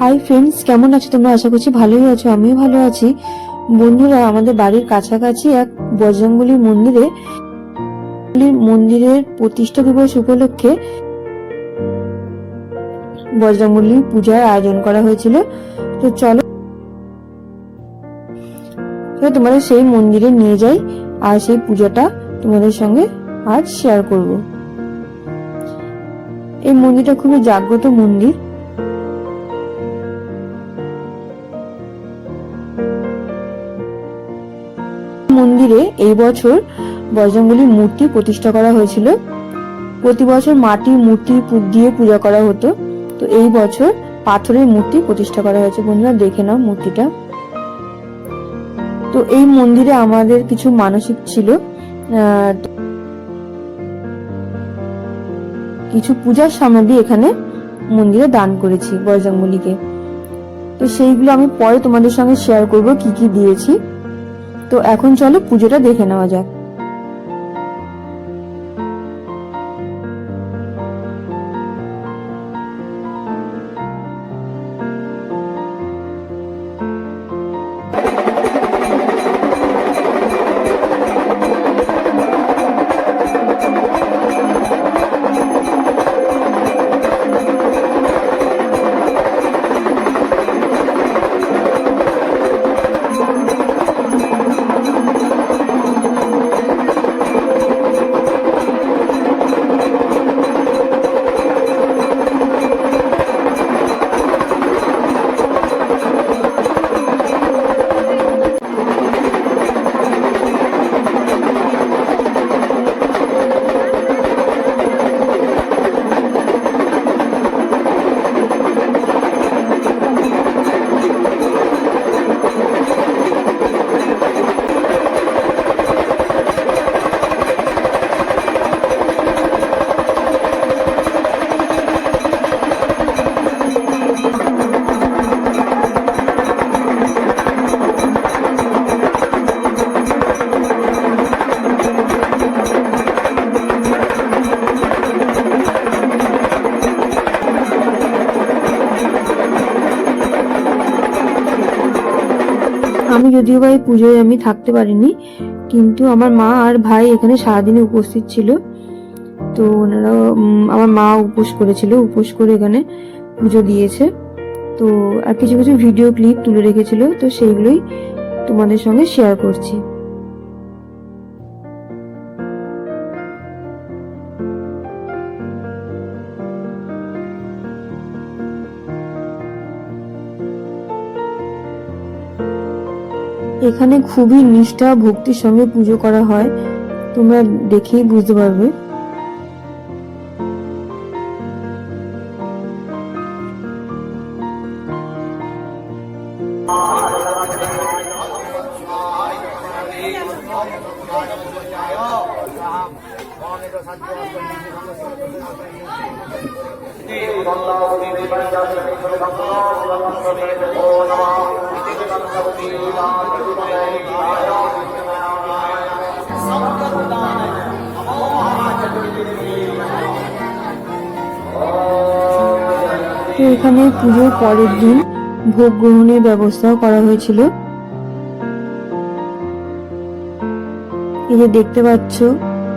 Hi friends কেমন আছো তোমরা? আশা করছি ভালোই আছো, আমিও ভালো আছি। বন্ধুরা, আমাদের বাড়ির কাছাকাছি এক বজরঙ্গলী মন্দিরে মন্দিরের প্রতিষ্ঠা দিবস উপলক্ষে বজরঙ্গলী পূজার আয়োজন করা হয়েছিল। তো চলো তোমাদের সেই মন্দিরে নিয়ে যাই, আর সেই পূজাটা তোমাদের সঙ্গে আজ শেয়ার করব। এই মন্দিরটা খুবই জাগ্রত মন্দির। মন্দিরে এই বছর বজরঙ্গলির মূর্তি প্রতিষ্ঠা করা হয়েছিল। প্রতি বছর মাটির মূর্তি দিয়ে পূজা করা হতো। তো এই বছর পাথরের মূর্তি প্রতিষ্ঠা করা হয়েছে। বন্ধুরা, দেখে নাও মূর্তিটা। তো এই মন্দিরে আমাদের কিছু মানসিক ছিল। কিছু পূজার সামগ্রী এখানে মন্দিরে দান করেছি বজরঙ্গলিকে। তো সেইগুলো আমি পরে তোমাদের সঙ্গে শেয়ার করব, কি কি দিয়েছি। তো এখন চলো পুজোটা দেখে নেওয়া যাক। আমি যদিও বা এই পুজোয় আমি থাকতে পারিনি, কিন্তু আমার মা আর ভাই এখানে সারাদিনে উপস্থিত ছিল। তো ওনারা আমার মা উপোস করেছিল, উপোস করে এখানে পুজো দিয়েছে। তো, আর কিছু কিছু ভিডিও ক্লিপ তুলে রেখেছিল, তো সেইগুলোই তোমাদের সঙ্গে শেয়ার করছি। এখানে খুবই নিষ্ঠা ভক্তির সঙ্গে পুজো করা হয় তোমরা দেখেই বুঝতে পারবে তো এখানে পুজোর পরের দিন ভোগ গ্রহণের ব্যবস্থাও করা হয়েছিল। এই যে দেখতে পাচ্ছ,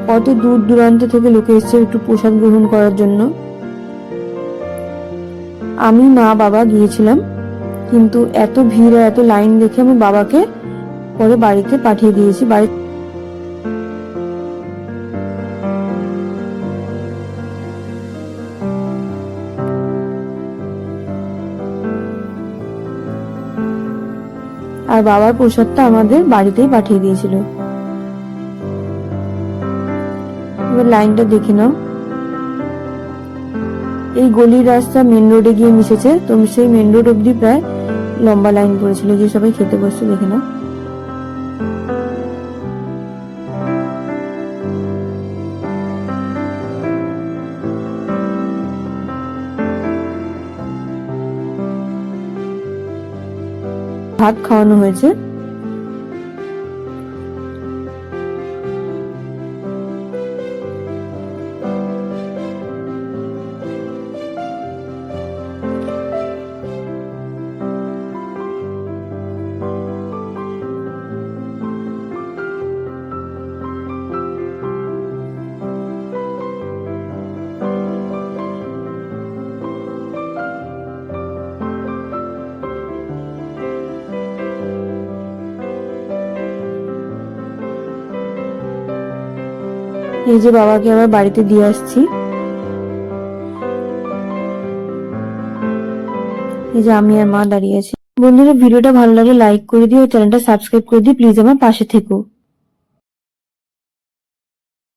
কত দূর দূরান্ত থেকে লোকে এসছে একটু প্রসাদ গ্রহণ করার জন্য। আমি মা বাবা গিয়েছিলাম। কিন্তু এত ভিড় এত লাইন দেখে আমি বাবাকে পরে বাড়িতে পাঠিয়ে দিয়েছি। বাড়ি আর বাবার প্রসাদটা আমাদের বাড়িতেই পাঠিয়ে দিয়েছিল। লাইনটা দেখে নাও। এই গলির রাস্তা মেন রোডে গিয়ে মিশেছে, তো সেই মেন রোড অব্দি প্রায় লম্বা লাইন পড়েছিল যে সবাই খেতে বসছে দেখে না ভাত খাওয়ানো হয়েছে। এই যে বাবাকে আবার বাড়িতে দিয়ে আসছি। এই যে আমি আর মা দাঁড়িয়ে আছি। বন্ধুরা, ভিডিওটা ভালো লাগে লাইক করে দিও, চ্যানেলটা সাবস্ক্রাইব করে দিই প্লিজ আমার পাশে থেকো।